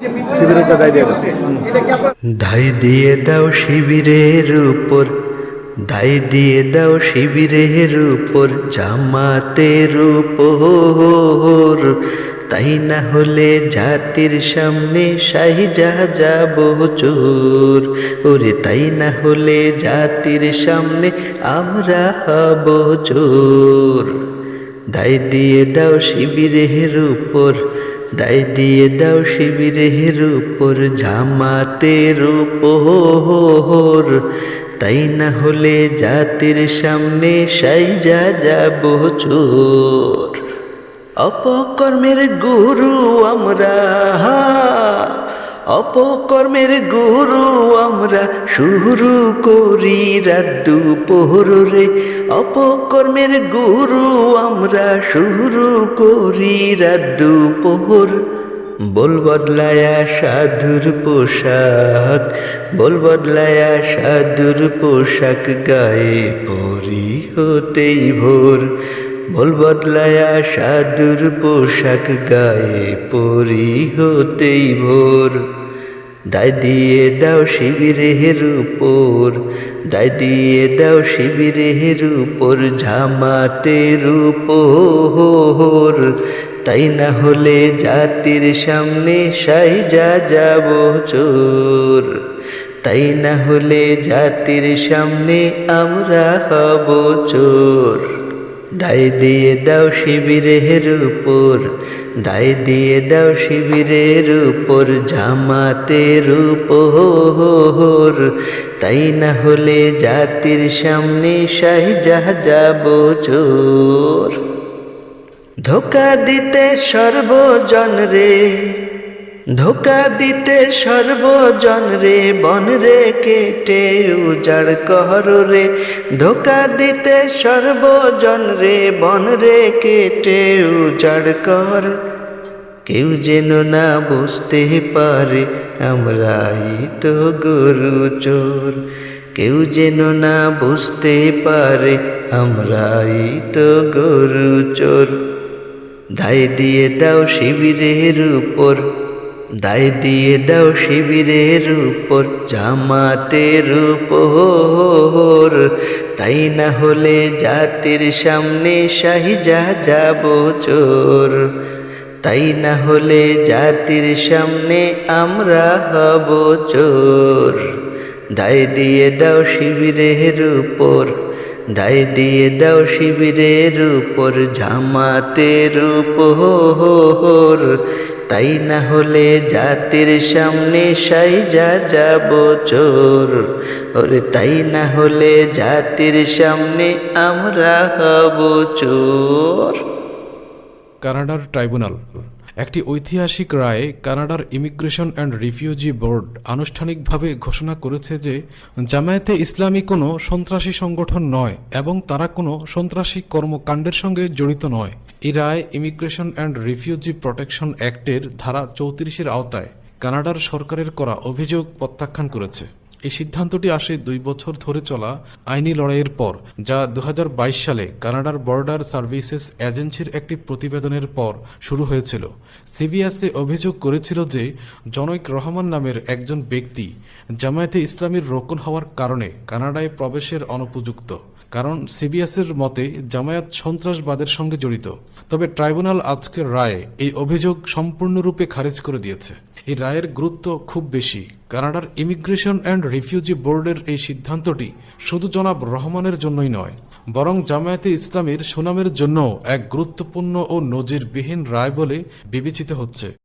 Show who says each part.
Speaker 1: শিবিরের দায় দাও
Speaker 2: শিবিরের উপর ধাই দিয়ে দাও শিবিরের উপর, জামাতের উপর। তাই না হলে জাতির সামনে শাহিজা যাব চোর ওরে তাই না হলে জাতির সামনে আমরা হব চোর দায় দিয়ে দাও শিবিরের উপর দায় দিয়ে দাও শিবিরের উপর ঝামাতের উপর তাই না হলে জাতির সামনে সাইজা যাব চোর। অপকর্মের গুরু আমরা অপকর্মের গুরু আমরা শুরু করি রাদ্দু রে। অপকর্মের গুরু আমরা শুরু করি রাদ্দু পোহর বল বদলায়া সাধুর পোশাক, বল বদলায়া সাধুর পোশাক গায়ে পরি হতেই ভোর। বল বদলায়া সাধুর পোশাক গায়ে পরি হতেই ভোর। দায় দিয়ে দাও শিবিরের উপর, দায় দিয়ে দাও শিবিরের উপর, ঝামাতের উপর। তাই না হলে জাতির সামনে সাইজা যাব চোর। তাই না হলে জাতির সামনে আমরা হব চোর। দায় দিয়ে দাও শিবিরের উপর দায় দিয়ে দাও শিবিরের উপর জামাতের উপর তাই না হলে জাতির সামনে সাহিজা যাব চোর। ধোকা দিতে সর্বজন রে, ধোকা দিতে সর্বজন রে, বন রে কেটে উজাড় কর রে। ধোকা দিতে সর্বজন রে, বন রে কেটে উজাড় কর কেউ যেন না বুঝতে পারে আমরাই তো গরু চোর। কেউ যেন না বুঝতে পারে আমরাই তো গরু চোর। দায় দিয়ে দাও শিবিরের উপর, দায় দিয়ে দাও শিবিরের উপর, জামাতের উপর। তাই না হলে জাতির সামনে শাহি যা যাব চোর। তাই না হলে জাতির সামনে আমরা হব চোর। দায় দিয়ে দাও শিবিরের উপর, দায় দিয়ে দাও শিবিরের উপর ঝামাতের উপর। তাই না হলে জাতির সামনে সাইজা যাব চোর। ওরে তাই না হলে জাতির সামনে আমরা হব চোর।
Speaker 3: কানাডার ট্রাইব্যুনাল। একটি ঐতিহাসিক রায়ে কানাডার ইমিগ্রেশন অ্যান্ড রিফিউজি বোর্ড আনুষ্ঠানিকভাবে ঘোষণা করেছে যে, জামায়াতে ইসলামী কোনো সন্ত্রাসী সংগঠন নয় এবং তারা কোনো সন্ত্রাসী কর্মকাণ্ডের সঙ্গে জড়িত নয়। এই রায় ইমিগ্রেশন অ্যান্ড রিফিউজি প্রোটেকশন অ্যাক্টের ধারা চৌত্রিশের আওতায় কানাডার সরকারের করা অভিযোগ প্রত্যাখ্যান করেছে। এই সিদ্ধান্তটি আসে দুই বছর ধরে চলা আইনি লড়াইয়ের পর, যা দু হাজার বাইশ সালে কানাডার বর্ডার সার্ভিসেস এজেন্সির একটি প্রতিবেদনের পর শুরু হয়েছিল। সিবিএসএ অভিযোগ করেছিল যে, জনৈক রহমান নামের একজন ব্যক্তি জামায়াতে ইসলামীর রোকন হওয়ার কারণে কানাডায় প্রবেশের অনুপযুক্ত। কারণ সিবিএসের মতে, জামায়াত সন্ত্রাসবাদের সঙ্গে জড়িত। তবে ট্রাইব্যুনাল আজকের রায়ে এই অভিযোগ সম্পূর্ণরূপে খারিজ করে দিয়েছে। এই রায়ের গুরুত্ব খুব বেশি। কানাডার ইমিগ্রেশন অ্যান্ড রিফিউজি বোর্ডের এই সিদ্ধান্তটি শুধু জনাব রহমানের জন্যই নয়, বরং জামায়াতে ইসলামের সুনামের জন্য এক গুরুত্বপূর্ণ ও নজিরবিহীন রায় বলে বিবেচিত হচ্ছে।